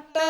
மட்ட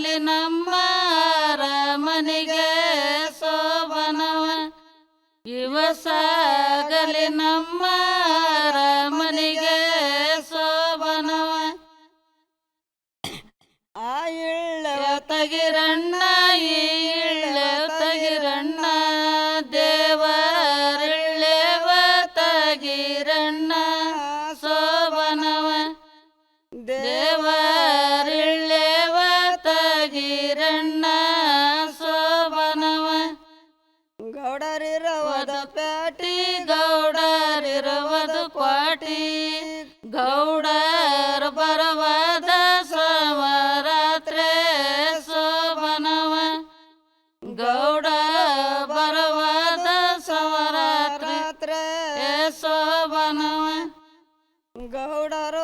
ಸಾಗಲಿ ನಮ್ಮ ಮನೆಗೆ ಶೋಭನವ ಇವ ಸಾಗಲಿ ನಮ್ಮ ಶೋಭನವ ಗೌಡರು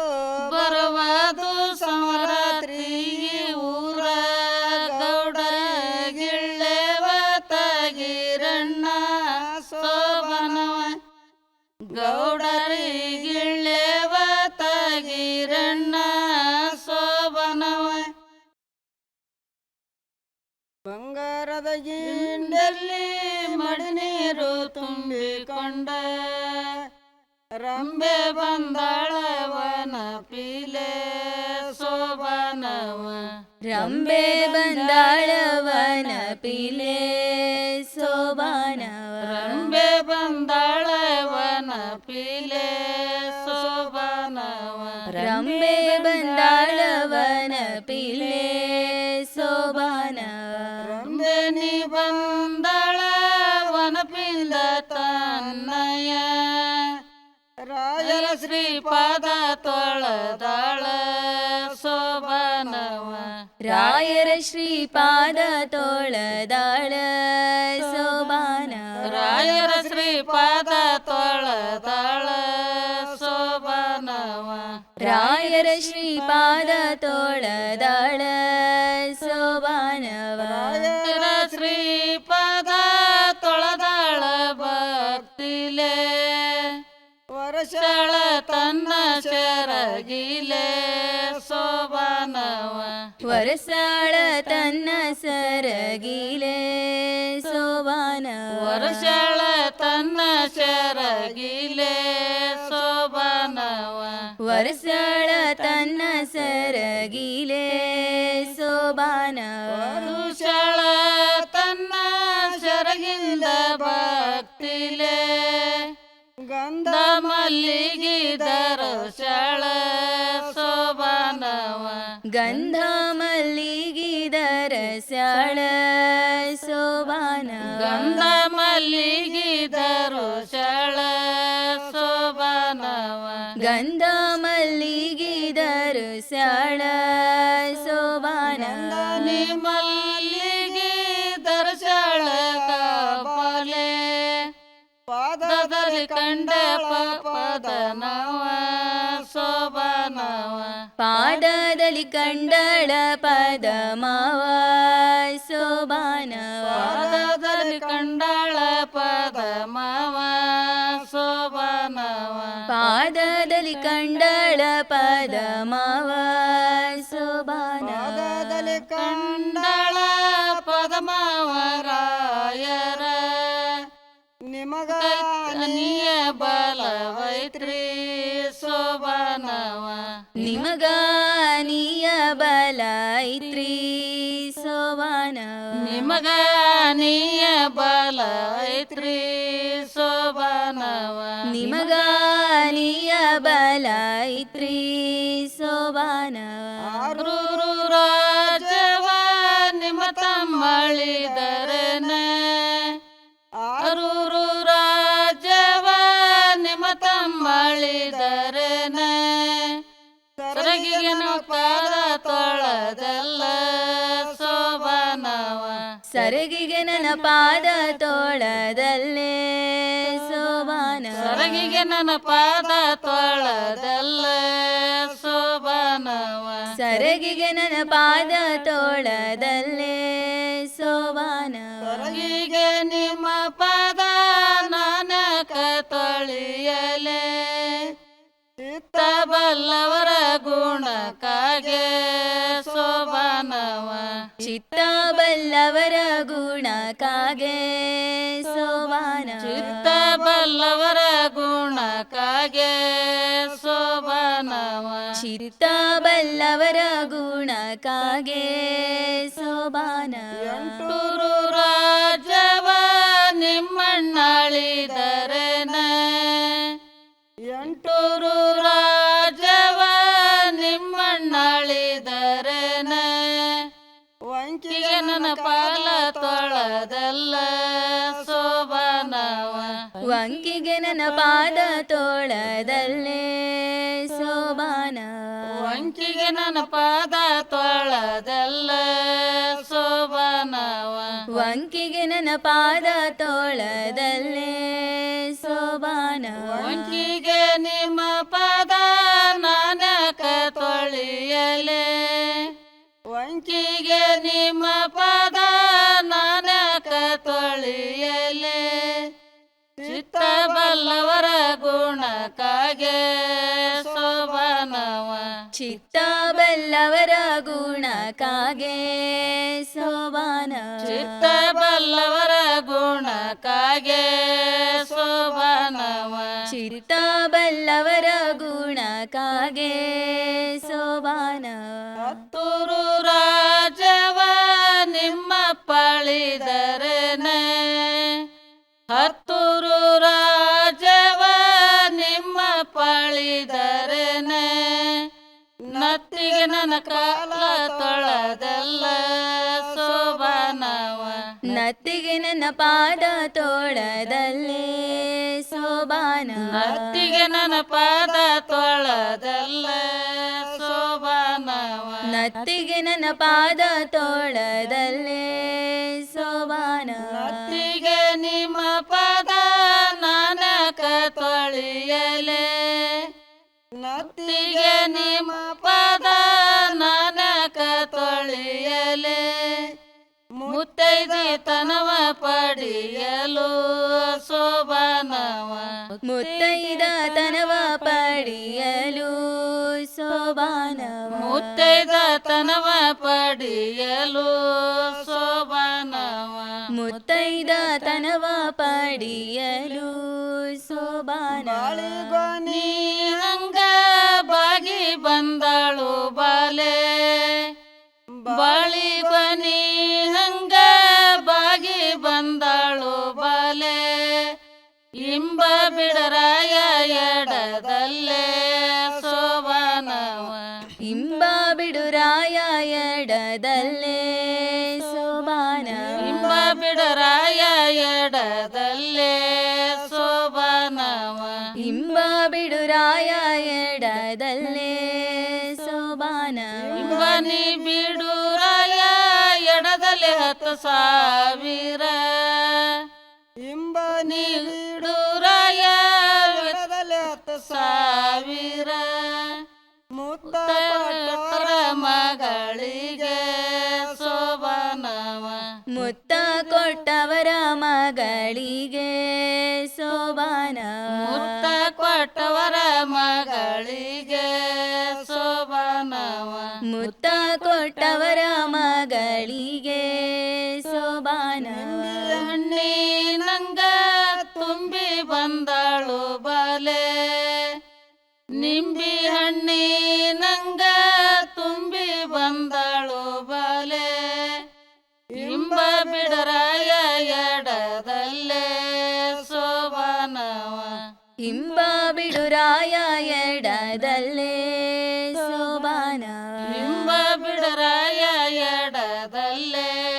आंबे बंदाळवन पिले सोबनव रंबे बंदाळवन पिले सोबनव रंबे बंदाळवन पिले सोबनव रंबे बंदाळवन पिले सोबनव रंबे निबंदाळवन पिल तन्नया ಶ್ರೀಪಾದ ತೊಳೆದಾಳ ಶೋಭನವ ರಾಯರ ಶ್ರೀಪಾದ ತೋಳದಾಳ ಸೋಬಾನವ ರಾಯರ ಶ್ರೀಪಾದ ತೊಳೆದಾಳ ಶೋಭನವ ರಾಯರ ಶ್ರೀಪಾದ ತೋಳದಾಳ ಶರಗಿಲೆ ಶೋಭನವ ವರಸಾಳ ತನ್ನ ಸರಗಿಲೆ ಸೋಬಾನವ ವರ್ಷಳ ತನ್ನ ಶರಗಿಲೆ ಶೋಭನವ ವರಸಾಳ ತನ್ನ ಸರಗಿಲೆ ಸೋಬಾನವ ವರುಷಳ ತನ್ನ ಶರಗಿಂದ ಭಕ್ತಿಲೆ ಗಂಧ ಮಲ್ಲಿಗಿದರ ಶಳ ಶೋಭನವ ಗಂಧ ಮಲ್ಲಿಗಿದರ ಸ್ಯಾಳ ಸೋಬಾನವ. ಗಂಧ ಮಲ್ಲಿಗಿದರು ಶಳ ಮಲ್ಲಿಗೆ ದರ್ಶಳ ಕಪಾಲೆ ಪಾದದಲ್ಲಿ ಕಂಡಳ ಪದನವ ಶೋಭನವ ಪಾದದಲ್ಲಿ ಕಂಡಳ ಪದಮವ ಸೋಬಾನವ ಪಾದದಲ್ಲಿ ಕಂಡಳ ಪದಮವ ಶೋಭನವ ಪಾದದಲ್ಲಿ ಕಂಡಳ ಪದಮವ ಸೋಬಾನವ ಕಂಡಳ ಪದಮವರಾಯರ ನಿಯ ಬಲವೈತ್ರಿ ಸೋಬನವ. ನಿಮಗ ನೀಯ ಬಲ ಐತ್ರಿ ಸೋಬಾನವ. ನಿಮಗ ನೀಯ ಬಲೈತ್ರಿ ಸೋಬನವ. ನಿಮಗ ನೀಯ ಬಲ ಐತ್ರಿ ಸೋಬಾನವ. ರಾಜವ ನಿಮ್ಮ ತಮ್ಮಳಿದರನ ಪಾದ ತೋಳದಲ್ಲೇ ಸೋಬಾನ. ಸರಗಿಗೆ ನನ್ನ ಪಾದ ತೋಳದಲ್ಲೇ ಸೋಬಾನವ. ಸರಗಿಗೆ ನನ್ನ ಪಾದ ತೋಳದಲ್ಲೇ ಸೋಬಾನ. ಸರಗಿಗೆ ನಿಮ್ಮ ಪಾದ ನಾನಕ ತೊಳೆಯಲೆ ಚಿತ್ತ ಬಲ್ಲವರ ಗುಣಕ್ಕಾಗೆ ಸೋಬಾನವ. ಚಿತ್ತ ಬಲ್ಲವರ ಗುಣಕ್ಕಾಗೆ ಸೋಬಾನ ಚಿತ್ತ ಬಲ್ಲವರ ಗುಣಕ್ಕಾಗೆ ಸೋಬಾನವ. ಚಿತ್ತ ಬಲ್ಲವರ ಗುಣಕ್ಕಾಗೆ ಸೋಬಾನ ಗುರು ರಾಜವ ನಿಮ್ಮಣ್ಣಳಿದರನ ನನ್ನ ಪಾದ ತೋಳದಲ್ಲೇ ಸೋಬಾನ. ವಂಕಿಗೆ ನನ್ನ ಪಾದ ತೋಳದಲ್ಲ ಸೋಬಾನವ ವಂಕಿಗೆ ನನ್ನ ಪಾದ ತೋಳದಲ್ಲೇ ಸೋಬಾನ. ವಂಕಿಗೆ ನಿಮ್ಮ ಪಾದ ನಾನಕ ತೊಳಿಯಲೆ. ವಂಕಿಗೆ ನಿಮ್ಮ ಪಾದ ನಾನಕ ತೊಳೆಯಲೆ. ಬಲ್ಲವರ ಗುಣಕಾಗೆ ಶೋಭನವ ಚಿತ್ತ ಬಲ್ಲವರ ಗುಣಕಾಗೆ ಸೋಬಾನವ. ಚಿತ್ತ ಬಲ್ಲವರ ಗುಣಕಾಗೆ ಶೋಭನವ ಚಿತ್ತ ಬಲ್ಲವರ ಗುಣಕಾಗೆ ಸೋಬಾನವ. ನತ್ತಿಗೆ ನನ್ನ ಕಾಲ ತೊಳೆದಲ್ಲ ಶೋಭನವ ನತ್ತಿಗೆ ನನ್ನ ಪಾದ ತೋಳದಲ್ಲೇ ಸೋಬಾನವ. ನತ್ತಿಗೆ ನನ್ನ ಪಾದ ತೊಳದಲ್ಲ ಶೋಭನವ ನತ್ತಿಗೆ ನನ್ನ ಪಾದ ತೋಳದಲ್ಲೇ ಸೋಬಾನವ. ನತ್ತಿಗೆ ನಿಮ್ಮ ಪಾದ ನಾನಕ ತೊಳೆಯಲೇ. ನತ್ತಿಗೆ ನಿಮ್ಮ ಪಾದ ತೊಳೆಯಲೆ ಮುತ್ತೈದಿತನವ ಪಡೆಯಲು ಶೋಭನವ ಮುತ್ತೈದತನವ ಪಡೆಯಲು ಸೋಬಾನವ. ಮುತ್ತೈದತನವ ಪಡೆಯಲು ಶೋಭನವ ಮುತ್ತೈದತನವ ಪಡೆಯಲು ಸೋಬಾನವ. ಬಿಡರಾಯ ಎಡದಲ್ಲೇ ಸೋಬಾನವ. ಇಂಬ ಬಿಡುರಾಯ ಎಡದಲ್ಲೇ ಸೋಬಾನವ. ಇಂಬ ಬಿಡರಾಯ ಎಡದಲ್ಲೇ ಸೋಬಾನವ. ಇಂಬ ಬಿಡುರಾಯ ಎಡದಲ್ಲೇ ಸೋಬಾನವ. ಇಂಬನಿ ಬಿಡುರಾಯ ಎಡದಲ್ಲೇ ಹತ್ತು ಸಾವಿರ. ಮಗಳಿಗೆ ಸೋಬನವ. ಮುತ್ತ ಕೊಟ್ಟವರ ಮಗಳಿಗೆ ಸೋಬಾನ ಮುತ್ತ ಕೊಟ್ಟವರ ಮಗಳಿಗೆ ಸೋಬನವ. ಮುತ್ತ ಕೊಟ್ಟವರ ಮಗಳಿಗೆ ಸೋಬಾನ ನಂಗ ತುಂಬಿ ಬಂದಳು ಬಲೆ. ನಿಂಬಿ ಹಣ್ಣಿನಂಗ ತುಂಬಿ ಎಡದಲ್ಲೇ ಸೋಬಾನ. ಇಂಬ ಬಿಡರಾಯ ಎಡದಲ್ಲೇ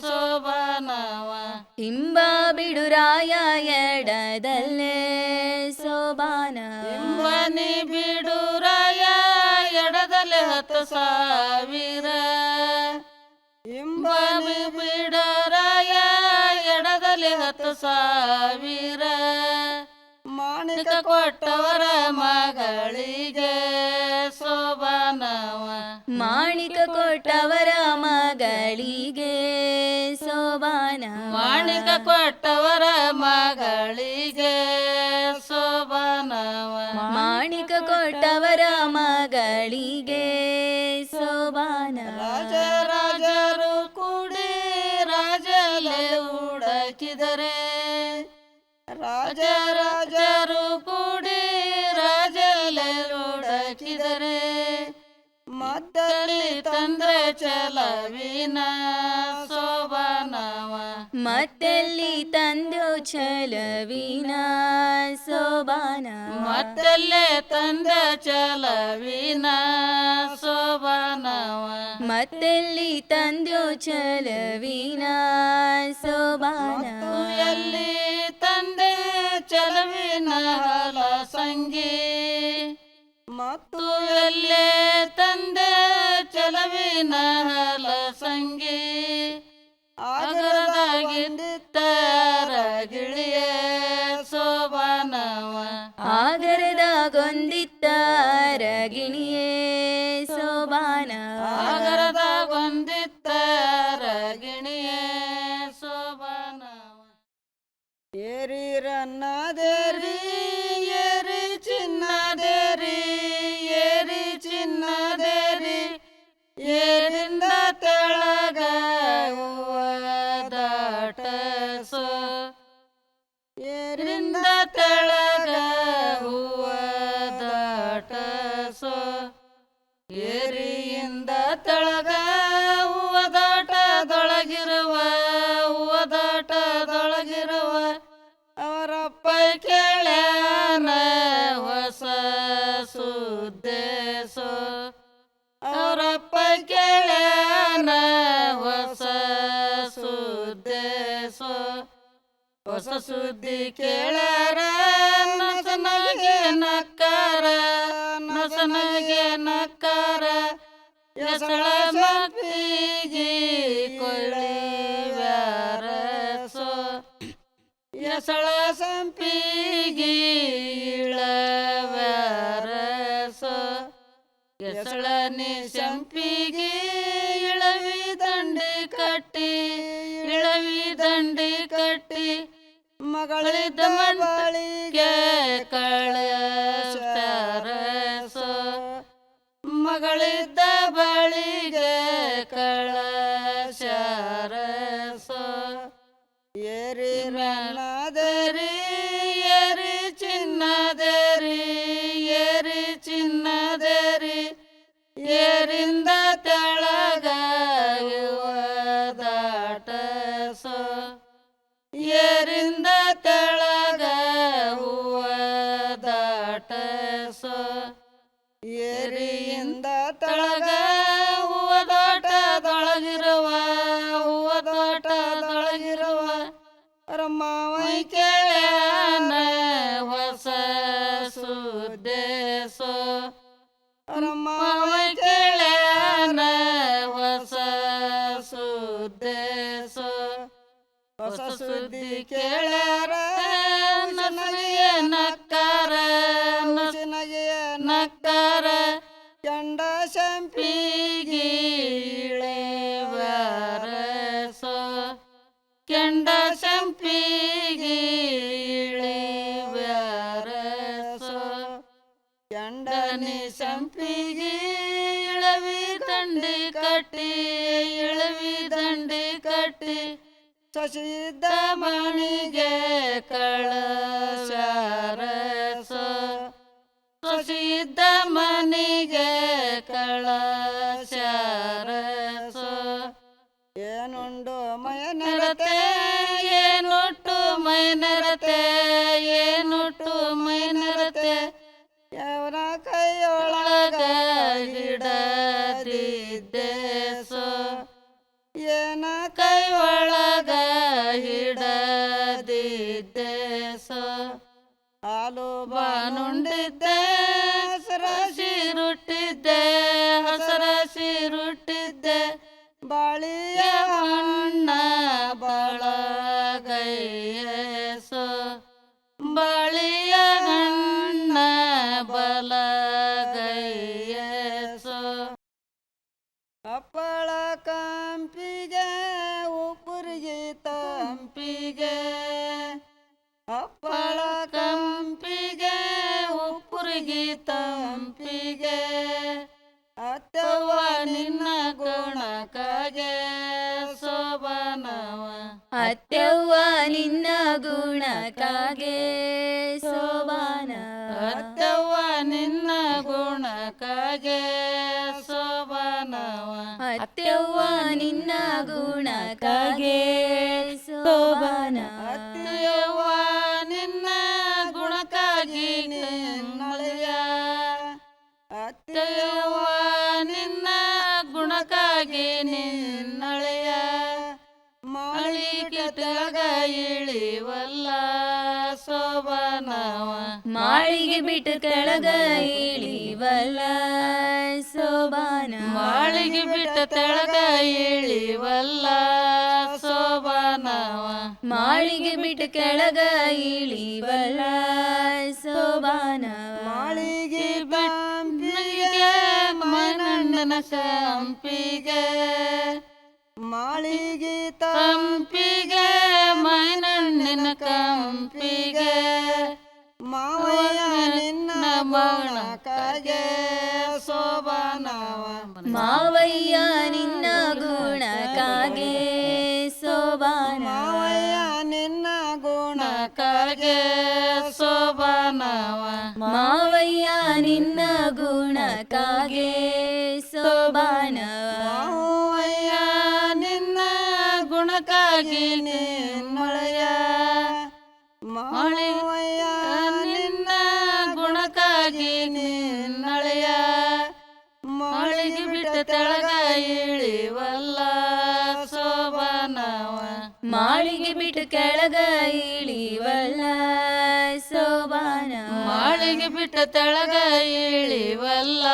ಸೋಬಾನವ. ಹಿಂಬ ಬಿಡುರಾಯ ಎಡದಲ್ಲೇ ಸೋಬಾನ. ಹಿಂಬನಿ ಬಿಡುರಾಯ ಎಡದಲ್ಲೇ ಹತ್ತು ಸಾವಿರ. ಹಿಂಬನಿ ಬಿಡರಾಯ ಎಡದಲ್ಲೇ ಹತ್ತು ಸಾವಿರ. ಮಾಣಿಕ ಕೊಟ್ಟವರ ಮಗಳಿಗೆ ಶೋಭನವ ಮಾಣಿಕ ಕೊಟ್ಟವರ ಮಗಳಿಗೆ ಸೋಬಾನ ಮಾಣಿಕ ಕೊಟ್ಟವರ ಮಗಳಿಗೆ ಶೋಭನವ ಮಾಣಿಕ ಕೊಟ್ಟವರ ಮಗಳಿಗೆ ಮತ್ತಲ್ಲಿ ತಂದ್ರೆ ಚಲವಿನ ಸೋಬನವ. ಮತ್ತೆಲ್ಲಿ ತಂದು ಚಲವಿನ ಸೋಬಾನ ಮತ್ತಲ್ಲೇ ತಂದ ಚಲವಿನ ಸೋಬನವ. ಮತ್ತೆಲ್ಲಿ ತಂದು ಚಲವಿನ ಸೋಬಾನ ಎಲ್ಲಿ ತಂದೆ ಚಲವಿನ ಹಲ ಸಂಗಿ ಮತ್ತು ಎಲ್ಲೇ ತಂದೆ ಚಲವಿನ ಹಲ ಸಂಗಿ. ಆಗರದಾಗಿತ್ತಾರ ಗಿಳಿಯ ಸೋಬಾನ ಆಗರದಾಗೊಂದಿತ್ತಾರ ಗಿಣಿಯ ಹೊಸ ಸುದ್ದಿ ಕೇಳರ ನಸನಗೆ ನಕ್ಕರ ನಸನಗೆ ನಕ್ಕರ ಎಸಳ ಮತ್ತಿಗೆ ಕೊಳ್ಳಿ ಸೋ ಎಸಳ ಸಂಪಿಗೆ ಇಳವ್ಯಾರಸೋ ಎಸಳ ನಿ ಸಂಪಿಗೆ ಇಳವಿ ದಂಡಿ ಕಟ್ಟಿ ಇಳವಿ ದಂಡಿ ಕಟ್ಟಿ ಮಗಳಿದ್ದ ಬಳಿಗೆ ಕಳಸ್ತಾರಸೋ ಮಗಳಿದ್ದ ಬಳಿಗೆ ಏರಿಂದ ತೆಳಗ ಕೆಂಡನಿ ಸಂಪಿಗೆ ಇಳವಿ ದಂಡಿ ಕಟ್ಟಿ ಇಳವಿ ದಂಡಿ ಕಟ್ಟಿ. ಸಶಿದ ಮಣಿಗೆ ಕಳಶಾರಸ. ಸಶಿದ ಮನಿಗೆ ಕಳಶಾರಸ. ಏನುಂಡು ಮಯನರತೆ ಏನುಟ್ಟು ಮೈ ನರತೆ ಏನುಟ್ಟು ಮೈ ರೊಟ್ಟಿದ್ದೆ ಬಾಳಿಯ ಬಣ್ಣ ಬಳಗೈಸು ಬಳಿಯ ಗಣ್ಣ ಬಲಗೈಸು ಅಪ್ಪಳ ಕಂಪಿಗೆ ಉಪ್ಪುರಿಗೆ ತಂಪಿಗೆ. ಅಪ್ಪಳ ಕಂಪಿಗೆ ಉಪ್ಪುರಿಗೆ ತಂಪಿಗೆ. ಅವ್ವ ನಿನ್ನ ಗುಣಕಗೆ ಶೋಭನವ ಅತ್ಯವ್ವ ನಿನ್ನ ಗುಣಕಗೆ ಸೋಬನ. ಅತ್ತವ್ವ ನಿನ್ನ ಗುಣಕಗೆ ಶೋಭನವ ಅತ್ಯವ್ವ ನಿನ್ನ ಗುಣಕಗೆ ಸೋಬಾನ. ಅತ್ತಿಯವ್ವ ಮಾಳಿಗೆ ಬಿಟ್ಟು ಕೆಳಗ ಇಳಿವಲ್ಲ ಸೋಬಾನ. ಮಾಳಿಗೆ ಬಿಟ್ಟ ತೆಳಗ ಇಳಿವಲ್ಲ ಶೋಭನವ ಮಾಳಿಗೆ ಬಿಟ್ಟು ಕೆಳಗ ಇಳಿವಲ್ಲ ಸೋಬಾನ ಮಾಳಿಗೆ ಬಂಪಿಗೆ ಮನಣ್ಣನ ಕಂಪಿಗೆ. ಮಾಳಿಗೆ ತಂಪಿಗೆ ಮೈನಣ್ಣಿನ ಕಂಪಿಗೆ. ಮಾವಯ್ಯ ನಿನ್ನ ಮೌನಕಾಗೆ ಶೋಭನವ ಮಾವಯ್ಯ ನಿನ್ನ ಗುಣಕ್ಕಾಗೆ ಸೋಬಾನ ಮಾವಯ್ಯ ನಿನ್ನ ಗುಣ ಕಾಗೆ ಶೋಭನವ ಮಾವಯ್ಯ ನಿನ್ನ ಗುಣಕ್ಕಾಗೆ ಸೋಬಾನ ಮಾವಯ್ಯ ನಿನ್ನ ಗುಣಕ್ಕಾಗಿ ನಿನ್ನಳೆಯ ಬಿಟ್ಟ ತಳಗ ಇಳಿವಲ್ಲ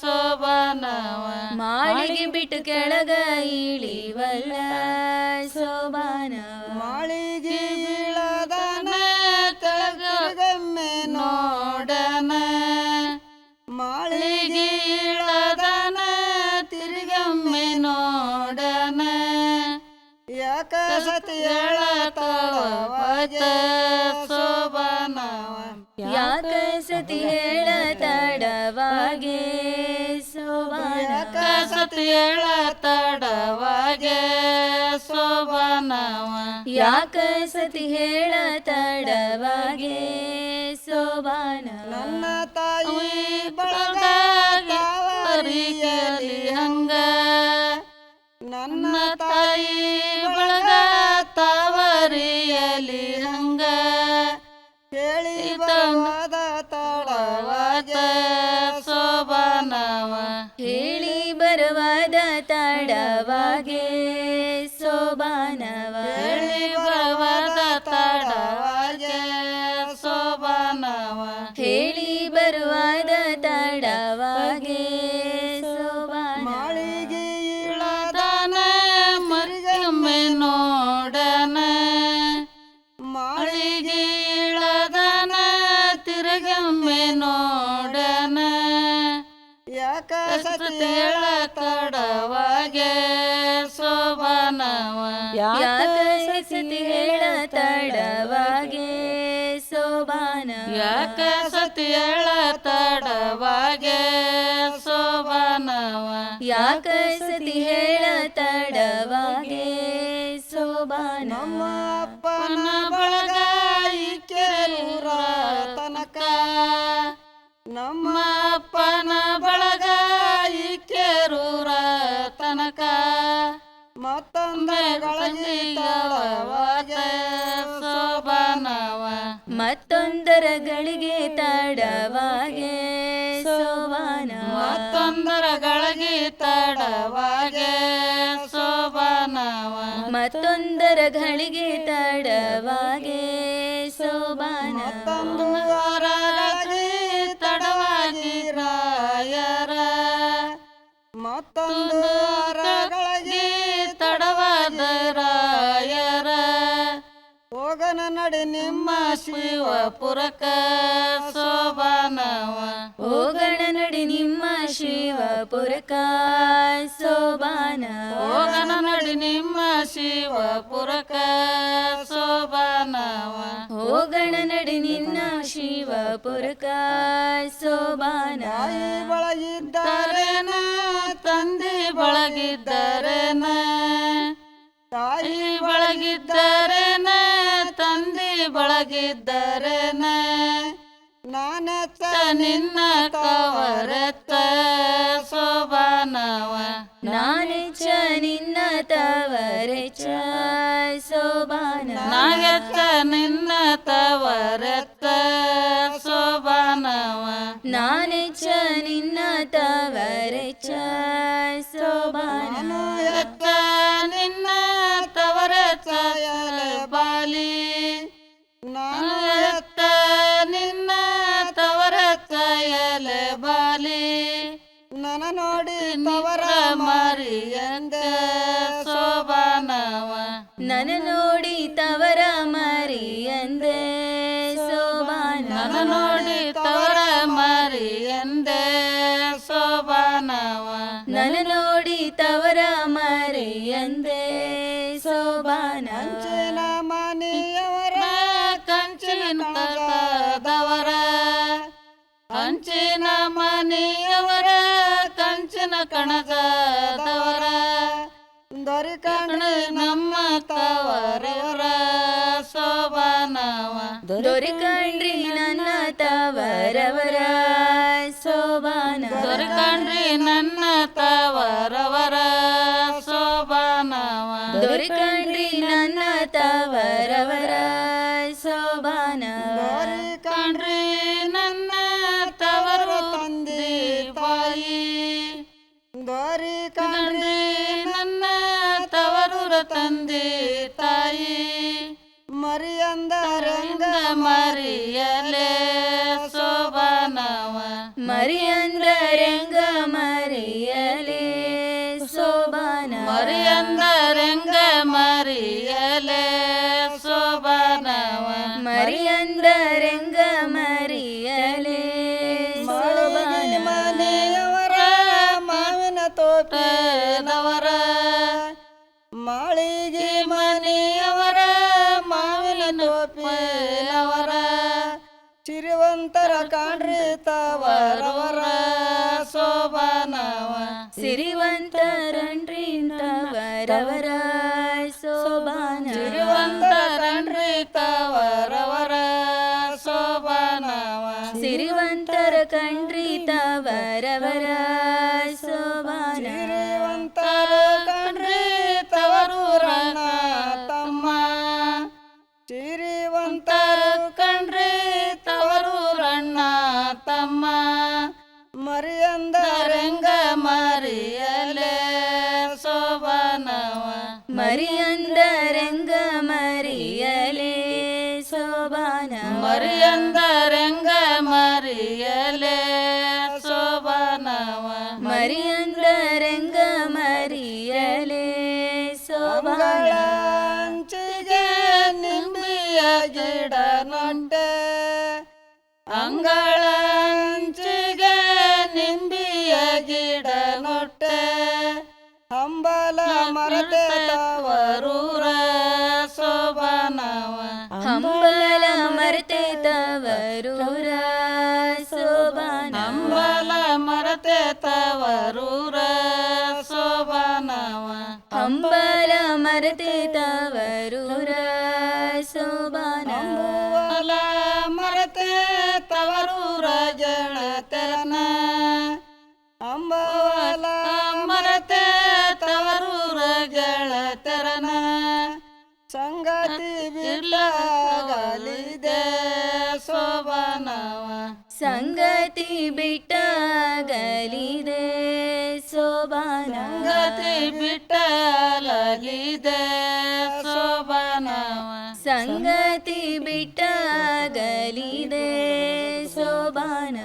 ಸೋಬಾನವ. ಮಾಳಿಗೆ ಬಿಟ್ಟು ಕೆಳಗ ಇಳಿವಲ್ಲ ಸೋಬಾನವ. ಮಾಳಿಗೆ ಇಳದನ ತಳಗಮ್ಮೆ ನೋಡನ. ಮಾಳಿಗೆ ಇಳದನ ತಿರುಗಮ್ಮೆ ನೋಡನ. ಯಾಕ ಸತಿ ಹೇಳತಳವಾದ ಶೋಭನವ ಯಾಕ ಸತಿ ಹೇಳ ತಡವಾಗೆ ಸೋಬಾನ ಕಸತಿ ಹೇಳ ತಡವಾಗೆ ಸೋಬಾನವ. ಯಾಕ ಸತಿ ಹೇಳ ತಡವಾಗೆ ಸೋಬಾನ ನನ್ನ ತಾಯಿ ಬಳಗ ಬಳಗರಿಯಲಿ ಹಂಗ. ನನ್ನ ತಾಯಿ ಶೋಭನವ ಹೇಳಿ ಬರುವ ತಡವಾಗೆ ಯಾಕ ಸತಿಯಳ ಹೇಳ ತಡವಾಗೆ ಶೋಭನವ ಯಾಕ ಸತಿ ಹೇಳ ತಡವಾಗೆ ಸೋಬಾನ ಬಳಗಾಯಿ ಅಪ್ಪನ ಬಳಗ ತನಕ. ನಮ್ಮ ಅಪ್ಪನ ಬಳಗ ಇಕ್ಕೇರೂರ ತನಕ. ಮತ್ತೊಂದು ಗಳಗಿ ತಡವಾಗೆ ಮತ್ತೊಂದರ ಗಳಿಗೆ ತಡವಾಗೆ ಸೋಬಾನ. ಮತ್ತೊಂದರಗಳಿಗೆ ತಡವಾಗೆ ಶೋಭನವ ಮತ್ತೊಂದರಗಳಿಗೆ ತಡವಾಗೆ ಸೋಬಾನ. ಹೋಗನ ಶಿವ ನಿಮ್ಮ ಶಿವಪುರಕ ಸೋಬಾನವ. ಹೋಗಣ ನಡಿ ನಿಮ್ಮ ಶಿವಪುರಕ ಸೋಬಾನ ಹೋಗಣ ನಡಿ ನಿಮ್ಮ ಶಿವಪುರಕ ಸೋಬಾನವ. ಹೋಗಣ ನಡಿ ನಿನ್ನ ಶಿವಪುರಕ ಸೋಬಾನ ಬಳಗಿದ್ದಾರೆ ತಂದೆ ಬಳಗಿದ್ದರೇನ. ತಾಯಿ ತಾಯಿ ಬಳಗಿದ್ದರೇನ ತಂದೆ ಬಳಗಿದ್ದರೇನ ನಾನೆತ್ತ ನಿನ್ನ ಕವರತ್ತ ಶೋಭನವ ನಾನೆಚ್ಚ ನಿನ್ನ ತವರೆಚ್ಚ ಸೋಬಾನ ನಾಗೆತ್ತ ನಿನ್ನ ತವರೆತ್ತ ಶೋಭನವ ನಾನೆಚ್ಚ ನಿನ್ನ ತವರೆಚ್ಚ ಸೋಬಾನ ಮರಿಯಂದ ಶೋಭನವ ನನ ಕಂಚಿನ ಕಣಜದವರ ದೊರಿಕಣ ಕಣ ನಮ್ಮ ತವರವರ ಶೋಭನವ ದೊರಿಕಂಡ್ರಿ ನನ್ನ ತವರವರ ಸೋಬಾನ ದೊರಕಂಡ್ರಿ ನನ್ನ ತವರವರ ಮರಿಯಲೆ ಸೋಬನವ. ಮರಿಯಂದ್ರ ರಂಗ ತವರವರ ಶೋಭನವ ಶೋಭನವ ಮರಿಯಂದ ರಂಗ ಮರಿಯಲೇ वरूर शोभनव। अंबल मरते तवरूर शोभन अंबल मरते तवरूर शोभनव अंबल मरते तवरूर ಬಿಡಲಾಗಲಿದೆ ಸೋಬನವ. ಸಂಗತಿ ಬಿಟ್ಟಾಗಲಿದೆ ಸೋಬನ ಗತಿ ಬಿಟ್ಟಲಾಗಿದೆ ಸೋಬನವ. ಸಂಗತಿ ಬಿಟ್ಟಾಗಲಿದೆ ಸೋಬಾನ